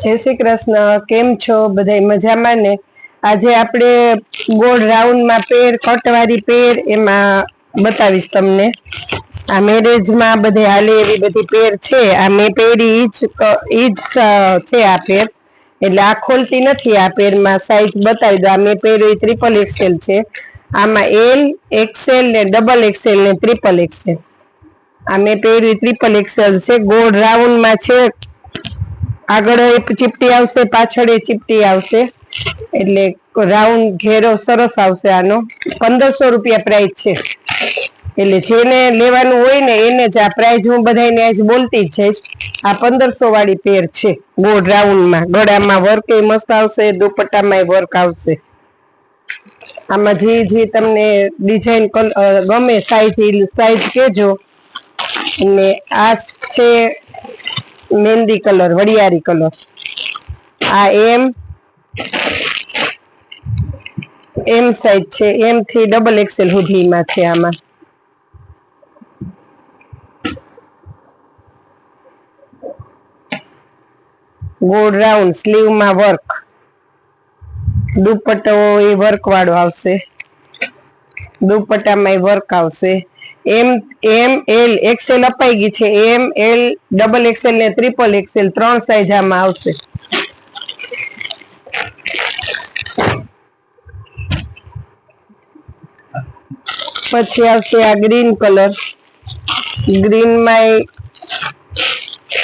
જય શ્રી કૃષ્ણ, કેમ છો? બધા મજામાં ને? આજે આપણે ગોળ રાઉન્ડમાં પેર કટવાળી પેર એમાં બતાવીશ તમને. આ મેરેજમાં બધે હાલે એવી બધી પેર છે. આ મેં પહેરી જ, ઈ જ છે આ પેર. એટલે આ ખોલતી નથી આ પેરમાં સાઈઝ બતાવી દો. આ મેં પહેરી ટ્રિપલ એક્સેલ છે. આમાં એલ એક્સેલ ને ડબલ એક્સેલ ને ટ્રિપલ એક્સેલ આ મેં પહેર્યું ટ્રિપલ એક્સેલ છે. ગોળ રાઉન્ડમાં છે આગળ એક ચીપટી આવશે, પાછળ એ ચીપટી આવશે. એટલે રાઉન્ડ ઘેરો સરસ આવશે આનો. પંદરસો રૂપિયા પ્રાઇસ છે. એટલે જેને લેવાનું હોય ને, એને જ આ પ્રાઇસ હું બધાને આજ બોલતી જ જઈશ. આ પંદરસો વાળી પેર છે, ગોળ રાઉન્ડમાં. ગળામાં વર્ક એ મસ્ત આવશે દુપટ્ટામાં વર્ક આવશે. આમાં જે જે તમને ડિઝાઇન ગમે સાઈઝ સાઈઝ કેજો. અને આ છે મહેંદી કલર, વડિયારી કલર. આ એમ એમ સાઈઝ છે. એમ થી ડબલ એક્સેલ સુધીમાં છે આમાં. ગોળ રાઉન્ડ સ્લીવમાં વર્ક દુપટ્ટો એ વર્ક વાળો આવશે. દુપટ્ટામાં વર્ક આવશે. એમ એમ એક્સેલ અપાઈ ગઈ છે. એમ ડબલ એક્સેલ ને ટ્રિપલ એક્સેલ ત્રણ સાઈઝ આમાં આવશે. પછી આવશે આ ગ્રીન કલર. ગ્રીનમાં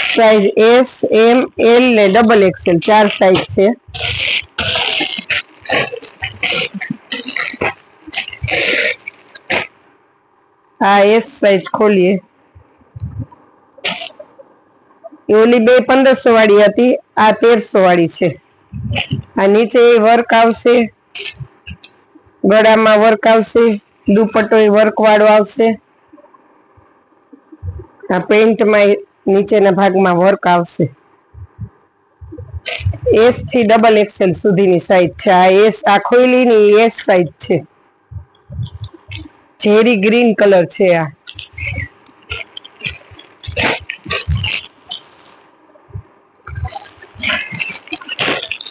સાઈઝ એસ એમ એલ ને ડબલ એક્સેલ. ચાર સાઈઝ છે. આ એસ સાઈઝ ખોલીએ. ઓલી બે પંદરસો વાળી હતી, આ તેરસો વાળી છે. આ નીચે વર્ક આવશે, ગળામાં વર્ક આવશે, દુપટ્ટો વર્ક વાળો આવશે. આ પેન્ટમાં નીચેના ભાગમાં વર્ક આવશે. એસથી ડબલ એક્સેલ સુધીની સાઈઝ છે. આ એસ આ ખોઈલીની એસ સાઈઝ છે. ઝેરી ગ્રીન કલર છે આ.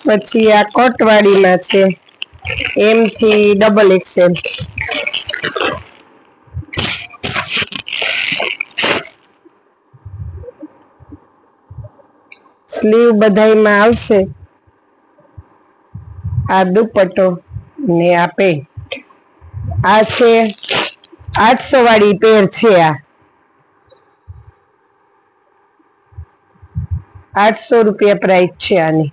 પછી આ કટવાળીમાં છે. એમ થી ડબલ એક્સેલ સ્લીવ બધાયમાં આવશે. આ દુપટ્ટો ને આ પેન્ટ આ છે આઠસો વાળી પેર છે આ. આઠસો રૂપિયા પ્રાઇસ છે આની.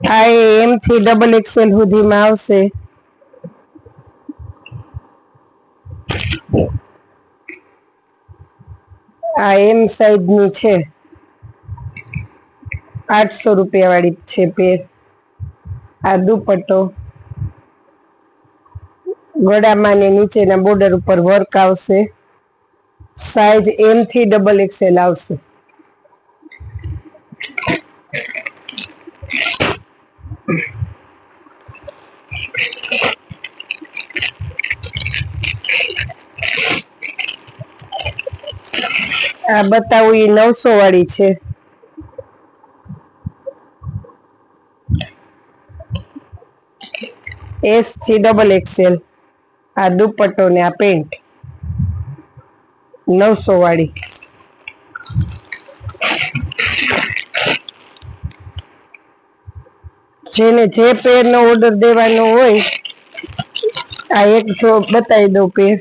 આ એમ થી ડબલ એક્સેલ સુધીમાં આવશે. આ એમ સાઈઝની છે. આઠસો રૂપિયા વાળી છે પેર આ દુપટ્ટો. ગળામાં ને નીચેના બોર્ડર ઉપર વર્ક આવશે. સાઈઝ એમ થી ડબલ એક્સેલ આવશે. આ બતાવું એ નવસો વાળી છે. એસથી ડબલ એક્સેલ આ દુપટ્ટો ને આ પેન્ટ નવસો વાળી. જેને જે પેર નો ઓર્ડર દેવાનો હોય, આ એક જો બતાવી દઉં પેર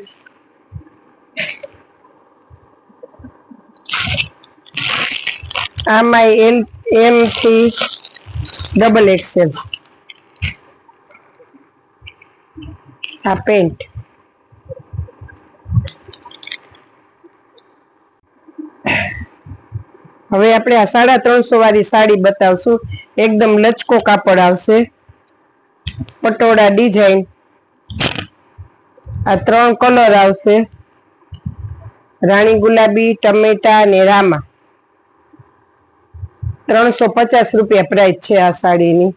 આમાં એલ એમ થી ડબલ એક્સેલ આ પેન્ટ હવે આપણે આ સાડા ત્રણસો વાળી સાડી બતાવશું. એકદમ લચકો કાપડ આવશે. પટોળા ડિઝાઇન આ ત્રણ કલર આવશે. રાણી ગુલાબી, ટમેટા અને રામા. ત્રણસો પચાસ રૂપિયા પ્રાઇસ છે આ સાડીની.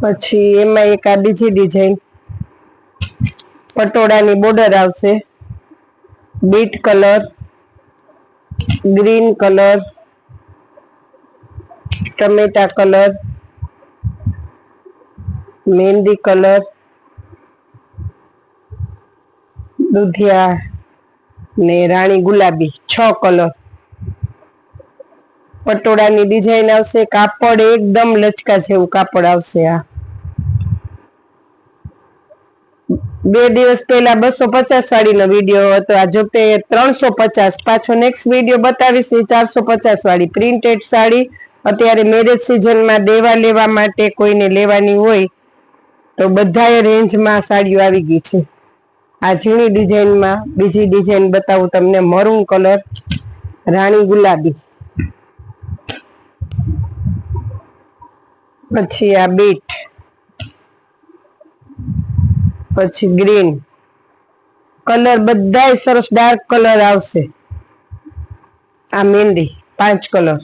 પછી એમાં એક આ બીજી ડિઝાઇન પટોળાની બોર્ડર આવશે. બીટ કલર ગ્રીન કલર ટમેટા કલર મહેંદી કલર દુધિયા ને રાણી ગુલાબી, છ કલર પટોળાની ડિઝાઇન આવશે, કાપડ એકદમ લચકા જેવું કાપડ આવશે આ. બે દિવસ પહેલા બસો પચાસ વાળીનો વીડિયો હતો. આ જો તે ત્રણસો પચાસ. પાછો નેક્સ્ટ વીડિયો બતાવીશ એ ચારસો પચાસ વાળી પ્રિન્ટેડ સાડી. અત્યારે મેરેજ સિઝનમાં દેવા લેવા માટે કોઈને લેવાની હોય તો બધાએ રેન્જમાં સાડીઓ આવી ગઈ છે. આ ઝીણી ડિઝાઇનમાં બીજી ડિઝાઇન બતાવું તમને. મરૂન કલર રાણી ગુલાબી. પછી આ બીટ. પછી ગ્રીન. કલર બધાય સરસ ડાર્ક કલર આવશે. આ મહેંદી પાંચ કલર.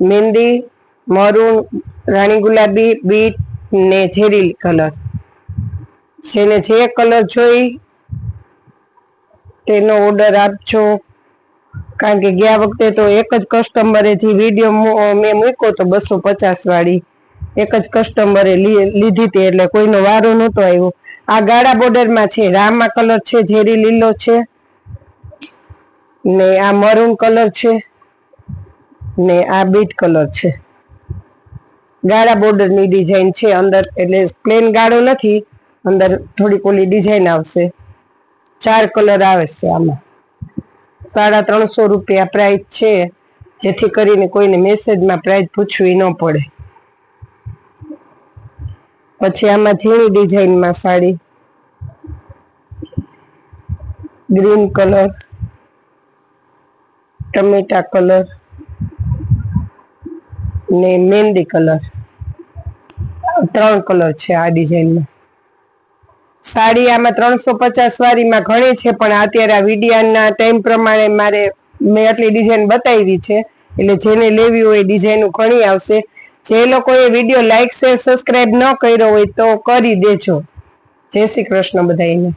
મહેંદી મરૂન, રાણી ગુલાબી, બીટ ને ઝેરી કલર. જેને જે કલર જોઈ તેનો ઓર્ડર આપજો. કારણ કે ગયા વખતે તો એક જ કસ્ટમરે જે વીડિયો મેં મૂક્યો તો બસો પચાસ વાળી. એક જ કસ્ટમરે લીધી હતી એટલે કોઈનો વારો નહોતો આવ્યો. આ ગાળા બોર્ડરમાં છે, રામા કલર છે, ઝેરી લીલો છે, ને આ મરૂન કલર છે, ને આ બીટ કલર છે. ગાળા બોર્ડરની ડિઝાઇન છે અંદર, એટલે પ્લેન ગાળો નથી, અંદર થોડીક ઓલી ડિઝાઇન આવશે. ચાર કલર આવે છે આમાં. સાડા ત્રણસો રૂપિયા પ્રાઇસ છે. જેથી કરીને કોઈને મેસેજમાં પ્રાઇસ પૂછવી ન પડે. પછી આમાં ઝીણી ડિઝાઇનમાં સાડી. ગ્રીન કલર ટમેટા કલર ને મહેંદી કલર ત્રણ કલર છે આ ડિઝાઇનમાં સાડી આમાં ત્રણસો પચાસ વાળીમાં ઘણી છે, પણ અત્યારે આ વિડિયાના ટાઈમ પ્રમાણે મારે મેં આટલી ડિઝાઇન બતાવી છે, એટલે જેને લેવી હોય ડિઝાઇન ઘણી આવશે. જે લોકોએ વીડિયો લાઈક શેર સબસ્ક્રાઈબ ન કર્યો હોય તો કરી દેજો. જય શ્રી કૃષ્ણ બધાને